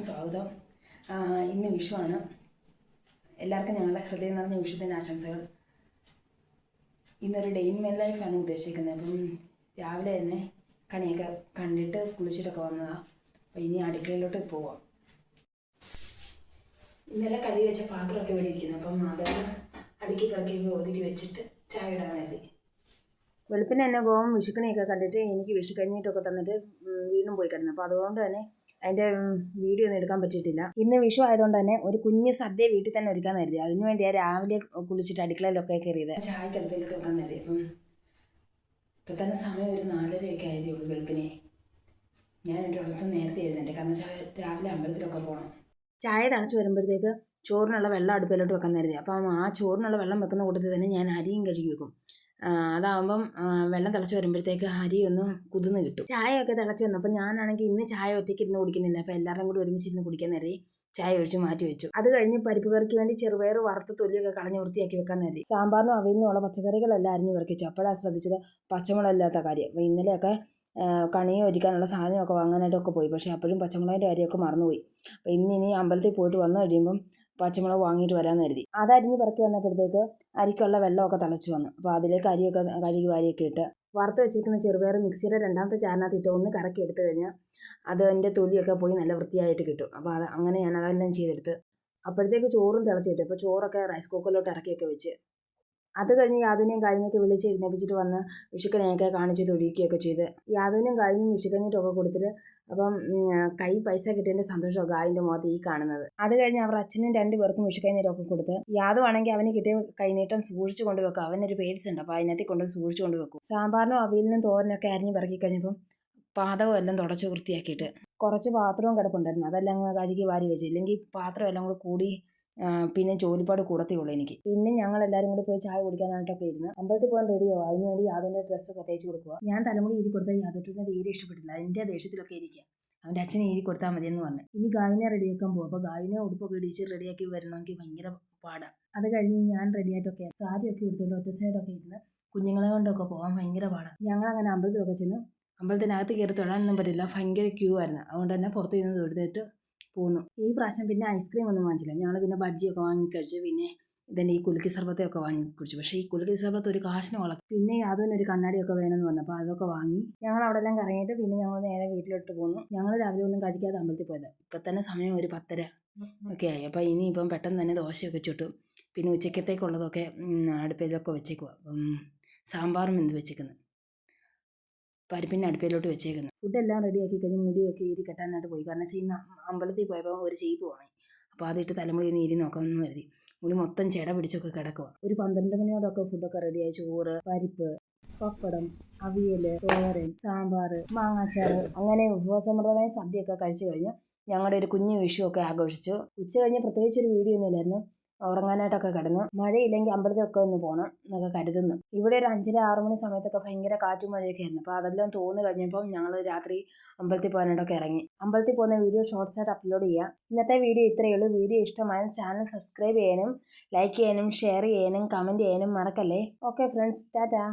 സ്വാഗതം. ആ, ഇന്ന് വിഷുവാണ്. എല്ലാവർക്കും ഞങ്ങളുടെ ഹൃദയം നിറഞ്ഞ വിഷുദിന ആശംസകൾ. ഇന്നൊരു ഡെയിൻ ഇൻ മൈ ലൈഫാണ് ഉദ്ദേശിക്കുന്നത്. അപ്പം രാവിലെ തന്നെ കണിയൊക്കെ കണ്ടിട്ട് കുളിച്ചിട്ടൊക്കെ വന്നതാണ് അപ്പം ഇനി അടുക്കളയിലോട്ട് പോവാം. ഇന്നലെ കഴുകി വെച്ച പാത്രമൊക്കെ ഇവിടെ ഇരിക്കുന്നു. അപ്പം അതെല്ലാം അടുക്കി പിറക്കി ഒതുക്കി വെച്ചിട്ട് ചായ ഇടാൻ കരുതി വെളുപ്പിന് തന്നെ പോകും വിഷുക്കണിയൊക്കെ കണ്ടിട്ട് എനിക്ക് വിഷു കഴിഞ്ഞിട്ടൊക്കെ തന്നിട്ട് വീണ്ടും പോയി കിടന്നു. അപ്പോൾ അതുകൊണ്ട് തന്നെ അതിന്റെ വീഡിയോ ഒന്നും എടുക്കാൻ പറ്റിയിട്ടില്ല. ഇന്ന് വിഷു ആയതുകൊണ്ട് തന്നെ ഒരു കുഞ്ഞ് സദ്യ വീട്ടിൽ തന്നെ ഒരുക്കാൻ കരുതി. അതിന് ആ രാവിലെ കുളിച്ചിട്ട് അടുക്കളയിലൊക്കെ കയറിയത്. ചായ അടുപ്പിലോട്ട് വെക്കാൻ കരുതി. അപ്പം ഇപ്പം തന്നെ സമയം ഒരു നാലരയൊക്കെ ആയതേ ഉള്ളൂ വെളുപ്പിനെ. ഞാൻ എന്റെ അല്പം നേരത്തെ എഴുന്നേറ്റ്. കാരണം ചായ രാവിലെ അമ്പലത്തിലൊക്കെ പോകണം ചായ തണച്ച് വരുമ്പോഴത്തേക്ക് ചോറിനുള്ള വെള്ളം അടുപ്പിലോട്ട് വെക്കാൻ കരുതി. അപ്പം ആ ചോറിനുള്ള വെള്ളം വെക്കുന്ന കൂട്ടത്തിൽ തന്നെ ഞാൻ അരിയും കഴുകി വെക്കും. അതാവുമ്പം വെള്ളം തിളച്ച് വരുമ്പോഴത്തേക്ക് അരി ഒന്ന് കുതിർന്ന് കിട്ടും. ചായയൊക്കെ തിളച്ച് വന്നപ്പോൾ ഞാനാണെങ്കിൽ ഇന്ന് ചായ ഒറ്റയ്ക്ക് ഇരുന്ന് കുടിക്കുന്നില്ല. അപ്പോൾ എല്ലാവരും കൂടി ഒരുമിച്ച് ഇരുന്ന് കുടിക്കാൻ നേരെ ചായ ഒഴിച്ച് മാറ്റി വെച്ചു. അത് കഴിഞ്ഞ് പരിപ്പ് കറിക്ക് വേണ്ടി ചെറുപയർ വറുത്ത് തൊലിയൊക്കെ കളഞ്ഞ് വൃത്തിയാക്കി വെക്കാൻ നേരെ സാമ്പാറിനും അവലിനുമുള്ള പച്ചക്കറികളെല്ലാം അരിഞ്ഞ് വെച്ചു അപ്പോഴാണ് ശ്രദ്ധിച്ചത് പച്ചമുളകില്ലാത്ത കാര്യം. അപ്പോൾ ഇന്നലെയൊക്കെ കണിയെ ഒരുക്കാനുള്ള സാധനമൊക്കെ വാങ്ങാനായിട്ടൊക്കെ പോയി. പക്ഷേ അപ്പോഴും പച്ചമുളകിന്റെ കാര്യമൊക്കെ മറന്നുപോയി. അപ്പോൾ ഇന്ന് ഇനി അമ്പലത്തിൽ പോയിട്ട് വന്നു കഴിയുമ്പം പച്ചമുളക് വാങ്ങിയിട്ട് വരാമെന്ന് കരുതി. അത് അരിഞ്ഞ് പെറുക്കി വന്നപ്പോഴത്തേക്ക് അരിക്കുള്ള വെള്ളമൊക്കെ തിളച്ച് വന്നു. അപ്പോൾ അതിലേക്ക് അരിയൊക്കെ കഴുകി വാരിയൊക്കെ ഇട്ട് വറുത്ത് വെച്ചിരിക്കുന്ന ചെറുപയർ മിക്സിയുടെ രണ്ടാമത്തെ ചാറിനകത്ത് ഇട്ട് ഒന്ന് കറക്കി എടുത്തു കഴിഞ്ഞാൽ അത് അതിന്റെ തൊലിയൊക്കെ പോയി നല്ല വൃത്തിയായിട്ട് കിട്ടും. അപ്പോൾ അത് അങ്ങനെ ഞാൻ അതെല്ലാം ചെയ്തെടുത്ത് അപ്പോഴത്തേക്ക് ചോറും തിളച്ചിട്ട് അപ്പോൾ ചോറൊക്കെ റൈസ് കുക്കറിലോട്ട് ഇറക്കിയൊക്കെ വെച്ച്. അത് കഴിഞ്ഞ് യാതൊനെയും കഴിഞ്ഞൊക്കെ വിളിച്ച് എഴുന്നേപ്പിച്ചിട്ട് വന്ന് വിഷുക്കനെയൊക്കെ കാണിച്ച് തൊഴിക്കുകയൊക്കെ ചെയ്ത്. യാതൊനും കഴിഞ്ഞും വിഷുക്കഞ്ഞിട്ടൊക്കെ കൊടുത്തിട്ട് അപ്പം കൈ പൈസ കിട്ടിയതിന്റെ സന്തോഷമൊക്കെ ഗായിന്റെ മുഖത്ത് ഈ കാണുന്നത്. അത് കഴിഞ്ഞ് അവർ അച്ഛനും രണ്ടു പേർക്കും വിഷുക്കൈനീരമൊക്കെ കൊടുത്ത് യാതുവാണെങ്കിൽ അവന് കിട്ടിയ കൈനീട്ടം സൂക്ഷിച്ചു കൊണ്ടുവെക്കും അവനൊരു പേടിച്ചുണ്ട്. അപ്പോൾ അതിനകത്ത് കൊണ്ട് സൂക്ഷിച്ചു കൊണ്ടുവെക്കും സാമ്പാറിനും അവിയലിനും തോരനൊക്കെ അരിഞ്ഞ് പറക്കി കഴിഞ്ഞപ്പം പാതകം എല്ലാം തുടച്ച് വൃത്തിയാക്കിയിട്ട് കുറച്ച് പാത്രവും കിടപ്പുണ്ടായിരുന്നു. അതെല്ലാം അങ്ങ് കഴുകി വാരി വെച്ച്. ഇല്ലെങ്കിൽ പാത്രം എല്ലാം കൂടി കൂടി പിന്നെ ജോലിപ്പാട് കൂടത്തേ ഉള്ളൂ എനിക്ക്. പിന്നെ ഞങ്ങൾ എല്ലാവരും കൂടി പോയി ചായ കുടിക്കാനായിട്ടൊക്കെ ഇരുന്ന് അമ്പലത്തിൽ പോകാൻ റെഡിയോ അതിനുവേണ്ടി യാദവിന്റെ ഡ്രസ്സൊക്കെ തേച്ച് കൊടുക്കുക ഞാൻ തലമുടി ഈരി കൊടുത്താൽ യാദവിനെ തീരെ ഇഷ്ടപ്പെട്ടില്ല. അതിന്റെ ദേഷ്യത്തിലൊക്കെ ഇരിക്കുക അവന്റെ അച്ഛനെ ഈരി കൊടുത്താൽ മതി എന്ന് പറഞ്ഞു. ഇനി ഗായനെ റെഡിയാക്കാൻ പോകും അപ്പോൾ ഗായനെ ഉടുപ്പൊക്കെ ഇടിച്ച് റെഡിയാക്കി വരണമെങ്കിൽ ഭയങ്കര പാടാണ് അത് കഴിഞ്ഞ് ഞാൻ റെഡിയായിട്ടൊക്കെ സാരിയൊക്കെ എടുത്തുകൊണ്ട് ഒറ്റ സൈഡൊക്കെ ഇരുന്ന് കുഞ്ഞുങ്ങളെ കൊണ്ടൊക്കെ പോകാൻ ഭയങ്കര പാടാണ് ഞങ്ങൾ അങ്ങനെ അമ്പലത്തിലൊക്കെ ചെന്ന് അമ്പലത്തിനകത്ത് കയറി തൊഴാനൊന്നും പറ്റില്ല. ഭയങ്കര ക്യൂ ആയിരുന്നു. അതുകൊണ്ട് തന്നെ പുറത്ത് ഇരുന്ന് തൊഴുതിട്ട് പോന്നു. ഈ പ്രാവശ്യം പിന്നെ ഐസ്ക്രീം ഒന്നും വാങ്ങിച്ചില്ല. ഞങ്ങൾ പിന്നെ ബജ്ജിയൊക്കെ വാങ്ങി കഴിച്ചു പിന്നെ ഇതിന്റെ ഈ കുലുക്കി സർബത്തൊക്കെ വാങ്ങി കുടിച്ചു പക്ഷേ ഈ കുലുക്കി സർബത്ത് ഒരു കാശിന് കൊള്ളാം പിന്നെ യാതൊരു ഒരു കണ്ണാടിയൊക്കെ വേണമെന്ന് പറഞ്ഞപ്പോൾ അതൊക്കെ വാങ്ങി. ഞങ്ങൾ അവിടെ എല്ലാം കറങ്ങിയിട്ട് പിന്നെ ഞങ്ങൾ നേരെ വീട്ടിലോട്ട് പോന്നു. ഞങ്ങൾ രാവിലെ ഒന്നും കഴിക്കാതെ അമ്പലത്തിൽ പോയത്. ഇപ്പം തന്നെ സമയം ഒരു പത്തര ഒക്കെ ആയി. അപ്പോൾ ഇപ്പം പെട്ടെന്ന് തന്നെ ദോശയൊക്കെ ചുട്ടു. പിന്നെ ഉച്ചക്കത്തേക്കുള്ളതൊക്കെ അടുപ്പിലൊക്കെ വെച്ചേക്കുക അപ്പം സാമ്പാറും എന്ത് വെച്ചേക്കുന്നത് പരിപ്പിന്റെ അടുപ്പിലോട്ട് വെച്ചേക്കുന്നത് ഫുഡെല്ലാം റെഡിയാക്കി കഴിഞ്ഞ് മുടിയൊക്കെ ഈരി കെട്ടാനായിട്ട് പോയി. കാരണം ചെയ്യുന്ന അമ്പലത്തിൽ പോയപ്പോൾ ഒരു ചീപ്പ് വാങ്ങി അപ്പോൾ അതിട്ട് തലമുടി ഒന്ന് ഇരി നോക്കാമെന്ന് കരുതി. മുടി മൊത്തം ചെട പിടിച്ചൊക്കെ കിടക്കുക ഒരു പന്ത്രണ്ട് മണിയോടൊക്കെ ഫുഡൊക്കെ റെഡിയായി ചോറ് പരിപ്പ് പപ്പടം അവിയൽ തോരൻ സാമ്പാർ മാങ്ങാച്ചാറ് അങ്ങനെ വിഭവസമൃദ്ധമായ സദ്യയൊക്കെ കഴിച്ചു കഴിഞ്ഞ് ഞങ്ങളുടെ ഒരു കുഞ്ഞു വിഷുവൊക്കെ ആഘോഷിച്ചു. ഉച്ച കഴിഞ്ഞ് പ്രത്യേകിച്ച് ഒരു വീഡിയോ ഒന്നുമില്ലായിരുന്നു ഉറങ്ങാനായിട്ടൊക്കെ കിടന്നു മഴയില്ലെങ്കിൽ അമ്പലത്തിലൊക്കെ ഒന്ന് പോകണം എന്നൊക്കെ കരുതുന്നു. ഇവിടെ ഒരു അഞ്ചര ആറ് മണി സമയത്തൊക്കെ ഭയങ്കര കാറ്റും മഴയൊക്കെ ആയിരുന്നു. അപ്പോൾ അതെല്ലാം തോന്നു കഴിഞ്ഞപ്പം ഞങ്ങൾ രാത്രി അമ്പലത്തിൽ പോകാനായിട്ടൊക്കെ ഇറങ്ങി. അമ്പലത്തിൽ പോകുന്ന വീഡിയോ ഷോർട്സ് ആയിട്ട് അപ്ലോഡ് ചെയ്യാം. ഇന്നത്തെ വീഡിയോ ഇത്രയേ ഉള്ളൂ. വീഡിയോ ഇഷ്ടമായ ചാനൽ സബ്സ്ക്രൈബ് ചെയ്യാനും ലൈക്ക് ചെയ്യാനും ഷെയർ ചെയ്യാനും കമന്റ് ചെയ്യാനും മറക്കല്ലേ? Okay friends Tata